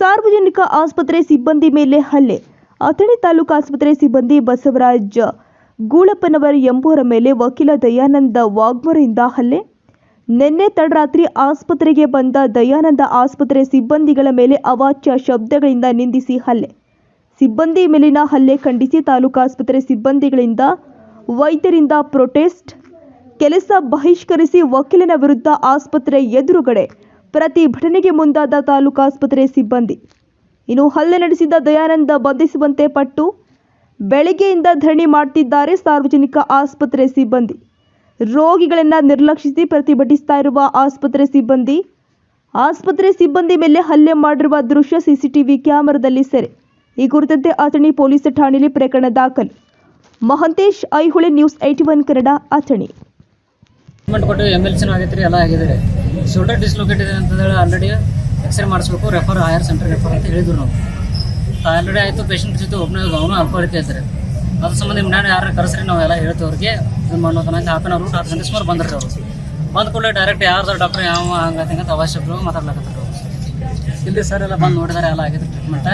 ಸಾರ್ವಜನಿಕ ಆಸ್ಪತ್ರೆ ಸಿಬ್ಬಂದಿ ಮೇಲೆ ಹಲ್ಲೆ. ಅಥಣಿ ತಾಲೂಕು ಆಸ್ಪತ್ರೆ ಸಿಬ್ಬಂದಿ ಬಸವರಾಜ್ ಗೂಳಪ್ಪನವರ್ ಎಂಬುವರ ಮೇಲೆ ವಕೀಲ ದಯಾನಂದ ವಾಗ್ಮರಿಂದ ಹಲ್ಲೆ. ನಿನ್ನೆ ತಡರಾತ್ರಿ ಆಸ್ಪತ್ರೆಗೆ ಬಂದ ದಯಾನಂದ ಆಸ್ಪತ್ರೆ ಸಿಬ್ಬಂದಿಗಳ ಮೇಲೆ ಅವಾಚ್ಯ ಶಬ್ದಗಳಿಂದ ನಿಂದಿಸಿ ಹಲ್ಲೆ. ಸಿಬ್ಬಂದಿ ಮೇಲಿನ ಹಲ್ಲೆ ಖಂಡಿಸಿ ತಾಲೂಕು ಆಸ್ಪತ್ರೆ ಸಿಬ್ಬಂದಿಗಳಿಂದ ವೈದ್ಯರಿಂದ ಪ್ರೊಟೆಸ್ಟ್. ಕೆಲಸ ಬಹಿಷ್ಕರಿಸಿ ವಕೀಲನ ವಿರುದ್ಧ ಆಸ್ಪತ್ರೆ ಎದುರುಗಡೆ ಪ್ರತಿಭಟನೆಗೆ ಮುಂದಾದ ತಾಲೂಕು ಆಸ್ಪತ್ರೆ ಸಿಬ್ಬಂದಿ. ಇನ್ನು ಹಲ್ಲೆ ನಡೆಸಿದ ದಯಾನಂದ ಬಂಧಿಸುವಂತೆ ಪಟ್ಟು ಬೆಳಗ್ಗೆಯಿಂದ ಧರಣಿ ಮಾಡ್ತಿದ್ದಾರೆ ಸಾರ್ವಜನಿಕ ಆಸ್ಪತ್ರೆ ಸಿಬ್ಬಂದಿ. ರೋಗಿಗಳನ್ನ ನಿರ್ಲಕ್ಷಿಸಿ ಪ್ರತಿಭಟಿಸ್ತಾ ಇರುವ ಆಸ್ಪತ್ರೆ ಸಿಬ್ಬಂದಿ. ಆಸ್ಪತ್ರೆ ಸಿಬ್ಬಂದಿ ಮೇಲೆ ಹಲ್ಲೆ ಮಾಡಿರುವ ದೃಶ್ಯ ಸಿಸಿಟಿವಿ ಕ್ಯಾಮೆರಾದಲ್ಲಿ ಸೆರೆ. ಈ ಕುರಿತಂತೆ ಅಥಣಿ ಪೊಲೀಸ್ ಠಾಣೆಯಲ್ಲಿ ಪ್ರಕರಣ ದಾಖಲು. Mahantesh Aihole news at one Kannada Athani. Treatment ಕೊಟ್ಟು ಎಂ ಎಲ್ ಸಿನೂ ಆಗೈತೆ ರೀ, ಎಲ್ಲ ಆಗಿದೆ ರೀ. ಶೋಲ್ಡರ್ ಡಿಸ್ಲೊಕೇಟ್ ಇದೆ ಅಂತಂದೇಳಿ ಆಲ್ರೆಡಿ ಎಕ್ಸ್ರೇ ಮಾಡಿಸ್ಬೇಕು ರೆಫರ್ ಹೈಯರ್ ಸೆಂಟರ್ ರೆಫರ್ ಅಂತ ಹೇಳಿದ್ರು ನಾವು. ಆಲ್ರೆಡಿ ಆಯಿತು ಪೇಷಂಟ್ ಜೊತೆ ಒಬ್ಬನೇ ಅವನು ಅಲ್ಪಾರಿತಿ ಐತೆ ಅದ್ರ ಸಂಬಂಧ ನಾನು ಯಾರು ಕರೆಸ್ರಿ ನಾವೆಲ್ಲ ಹೇಳ್ತೀವಿ ಅವ್ರಿಗೆ ಇದು ಮಾಡೋದು ನಂಗೆ ಹಾಫ್ ಅವರ್ ಹತ್ತು ಗಂಟೆ ಸುಮಾರು ಬಂದ್ರಿ ಅವರು. ಬಂದ ಕೂಡಲೇ ಡೈರೆಕ್ಟ್ ಯಾರ್ದು ಡಾಕ್ಟರ್ ಯಾವ ಹಂಗಂತ ಹಿಂಗಂತ ಅವಶ್ಯಕರು ಮಾತಾಡ್ಲಾಕತ್ತಾರೆ ಇಲ್ಲಿ ಸರ್ ಎಲ್ಲ ಬಂದು ನೋಡಿದಾರೆ, ಎಲ್ಲ ಆಗಿದೆ ಟ್ರೀಟ್ಮೆಂಟ್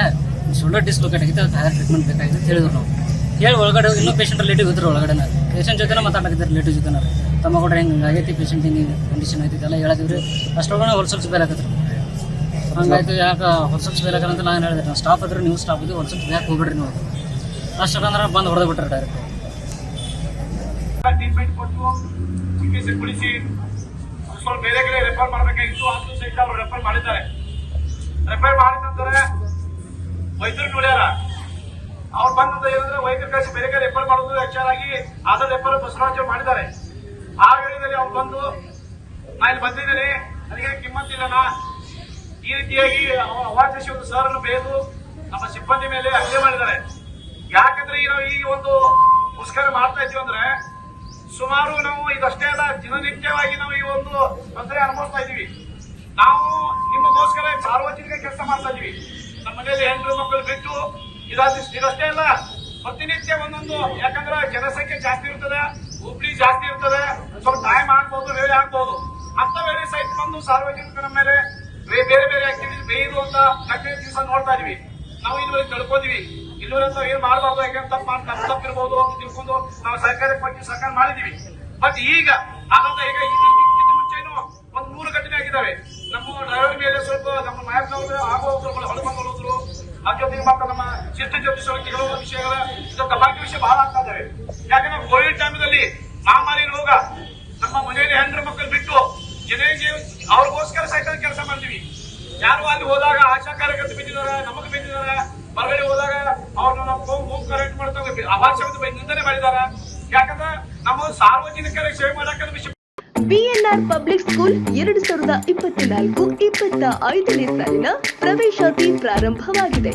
ಶೋಲ್ಡರ್ ಡಿಸ್ಲೊಕೇಟ್ ಆಗಿತ್ತು, ಅದಕ್ಕೆ ಹೈಯರ್ ಟ್ರೀಟ್ಮೆಂಟ್ ಬೇಕಾಗಿದೆ ಅಂತ ಹೇಳಿದ್ರು ನಾವು. ಹೇಳಿ ಒಳಗಡೆ ಇನ್ನೂ ಪೇಷಂಟ್ ರಿಲೇಟಿವ್ ಇದ್ರು ಒಳಗಡೆ ಪೇಷಂಟ್ ಜೊತೆ ಮಾತಾಡ್ಲತ್ತಿದ್ರು ರಿಲೇಟಿವ್ ಜೊತೆ ತಮ್ಮ ಕೂಡ ಹಿಂಗೆ ಆಗೈತಿ ಪೇಷಂಟ್ ಹಿಂಗೆ ಕಂಡೀಷನ್ ಐತಿ ಎಲ್ಲ ಹೇಳತ್ತಿದ್ರಿ ಅಷ್ಟೊಳಗೆ ಹೊಲ್ಸಲ್ಸ್ ಆಗತ್ತೆ ಹಂಗಾಯ್ತು, ಯಾಕೆ ಹೊಲ್ಸಲ್ಸ್ ಅಂತ ನಾನು ಹೇಳಿದೆ, ನಾನು ಸ್ಟಾಫ್ ಇದ್ರೆ ನೀವು ಸ್ಟಾಫ್ ಇದ್ದು ಹೊಲ್ಸಲ್ಸ್ ಬೇಕು ಹೋಗ್ಬಿಡ್ರಿ ನೀವು. ಅಷ್ಟಕ್ಕಂದ್ರೆ ಬಂದು ಹೊಡೆದು ಬಿಟ್ರೆ ಡೈರೆಕ್ಟ್ ಟ್ರೀಟ್ಮೆಂಟ್ ಕೊಟ್ಟು ಚಿಕಿತ್ಸೆ ಕೊಡಿಸಿ ಸ್ವಲ್ಪ ಬೇರೆ ಕಡೆ ರೆಫರ್ ಮಾಡಬೇಕಾಗಿತ್ತು ಆದ್ರೂ ಸಹಿತ ಅವರು ರೆಫರ್ ಮಾಡಿದ್ದಾರೆ. ರೆಫರ್ ಮಾಡಿದ ನಂತರ ವೈದ್ಯರು ನೋಡ್ಯಾರ ಅವ್ರು ಬಂದಂತ ಏನಂದ್ರೆ ವೈದ್ಯರು ಕಳಿಸಿ ಬೇರೆ ಕಡೆ ರೆಫರ್ ಮಾಡೋದು ಹೆಚ್ಚಾಗಿ ಆದ ರೆಫರ್ ಬಸವರಾಜ್ ಮಾಡಿದ್ದಾರೆ. ಆ ವೇಳೆಯಲ್ಲಿ ಅವ್ರು ಬಂದು, ನಾ ಇಲ್ಲಿ ಬಂದಿದ್ದೀನಿ. ನನಗೆ ಕಿಮ್ಮತ್ತಿಲ್ಲನ ಈ ರೀತಿಯಾಗಿ ಅವ- ಅವಾಚ್ಯ ಒಂದು ಸರ್ ಅನ್ನು ಬೇದು ನಮ್ಮ ಸಿಬ್ಬಂದಿ ಮೇಲೆ ಹಲ್ಲೆ ಮಾಡಿದ್ದಾರೆ. ಯಾಕಂದ್ರೆ ನಾವು ಈ ಒಂದು ಮುಷ್ಕರ ಮಾಡ್ತಾ ಇದ್ದೀವಿ ಅಂದ್ರೆ ಸುಮಾರು ನಾವು ಇದಷ್ಟೇ ಅಲ್ಲ, ದಿನನಿತ್ಯವಾಗಿ ನಾವು ಈ ಒಂದು ತೊಂದರೆ ಅನುಭವಿಸ್ತಾ ಇದೀವಿ ನಾವು ನಿಮ್ಮಗೋಸ್ಕರ ಸಾರ್ವಜನಿಕ ಕೆಲಸ ಮಾಡ್ತಾ ಇದೀವಿ ನಮ್ಮ ಮನೆಯಲ್ಲಿ ಹೆಣ್ಣು ಮಕ್ಕಳು ಬಿಟ್ಟು ಇದಾದ ಇದಷ್ಟೇ ಅಲ್ಲ, ಪ್ರತಿನಿತ್ಯ ಒಂದೊಂದು, ಯಾಕಂದ್ರೆ ಜನಸಂಖ್ಯೆ ಜಾಸ್ತಿ ಇರ್ತದೆ, ಹುಬ್ಳಿ ಜಾಸ್ತಿ ಇರ್ತದೆ, ಸ್ವಲ್ಪ ಟೈಮ್ ಆಗ್ಬೋದು, ವೇಳೆ ಆಗ್ಬೋದು. ಅಂತ ವೇಳೆ ಸಹಿತ ಬಂದು ಸಾರ್ವಜನಿಕರ ಮೇಲೆ ಬೇರೆ ಬೇರೆ ಆಕ್ಟಿವಿಟೀಸ್ ಬೇಯ್ದು ಅಂತ ಕಂಟಿನ್ಯೂ ದಿವಸ ನೋಡ್ತಾ ಇದೀವಿ. ನಾವು ಇಲ್ಲಿವರೆಗೆ ತಿಳ್ಕೊಂಡಿವಿ ಇಲ್ಲಿವರೆಗೆ ಏನ್ ಮಾಡಬಾರ್ದು ಯಾಕಂದ್ರೆ ಅಂತ ಮಾಡಿ, ತಪ್ಪು ತಪ್ಪಿರ್ಬೋದು ಅಂತ ತಿಳ್ಕೊಂಡು ನಾವು ಸರ್ಕಾರಕ್ಕೆ ಪಟ್ಟಿ ಸರ್ಕಾರ ಮಾಡಿದೀವಿ. ಬಟ್ ಈಗ ಆನಂದ ಈಗ ಇದಕ್ಕಿಂತ ಮುಂಚೆನು ಒಂದ್ ಮೂರು ಘಟನೆ ಆಗಿದ್ದಾವೆ. ನಮ್ಮ ಡ್ರೈವರ್ ಮೇಲೆ ಸ್ವಲ್ಪ, ನಮ್ಮ ನಾಯಕನವರು ಆಗುವ ಹೊಳಮಂಗಳು ಹೋದ್ರು ಮಾತ್ರ ನಮ್ಮ ಜೊತೆ ಕೆಲವು ವಿಷಯಗಳ ಇದು ಕಬಾಕಿ ವಿಷಯ ಬಹಳ ಆಗ್ತಾ ಇದ್ದಾವೆ ಯಾಕಂದ್ರೆ ಕೋವಿಡ್ ಟೈಮ್ನಲ್ಲಿ ಮಹಾಮಾರಿ ರೋಗ ನಮ್ಮ ಮನೆಯಲ್ಲಿ ಹೆಣ್ಣು ಮಕ್ಕಳು ಬಿಟ್ಟು ಜನರಿಗೆ ಅವ್ರಿಗೋಸ್ಕರ ಸಹಿತ ಕೆಲಸ ಮಾಡ್ತೀವಿ. ಯಾರು ಅಲ್ಲಿ ಹೋದಾಗ ಆಶಾ ಕಾರ್ಯಕರ್ತರು ಬಿದ್ದಿದಾರ, ನಮಗೆ ಬಿದ್ದಿದಾರ, ಹೊರಗಡೆ ಹೋದಾಗ ಅವ್ರನ್ನ ನಾವು ಹೋಮ್ ಕರೆಕ್ಟ್ ಮಾಡ್ತಾ ಅವಾಚ್ಯ ನಿಂದನೆ ಮಾಡಿದಾರ. ಯಾಕಂದ್ರೆ ನಮ್ಮ ಸಾರ್ವಜನಿಕರಿಗೆ ಸೇವೆ ವಿಷಯ ಬಿಎನ್ಆರ್ ಪಬ್ಲಿಕ್ ಸ್ಕೂಲ್ ಎರಡು ಸಾವಿರದ ಇಪ್ಪತ್ನಾಲ್ಕು ಇಪ್ಪತ್ತ ಐದನೇ ಸಾಲಿನ ಪ್ರವೇಶಾತಿ ಪ್ರಾರಂಭವಾಗಿದೆ.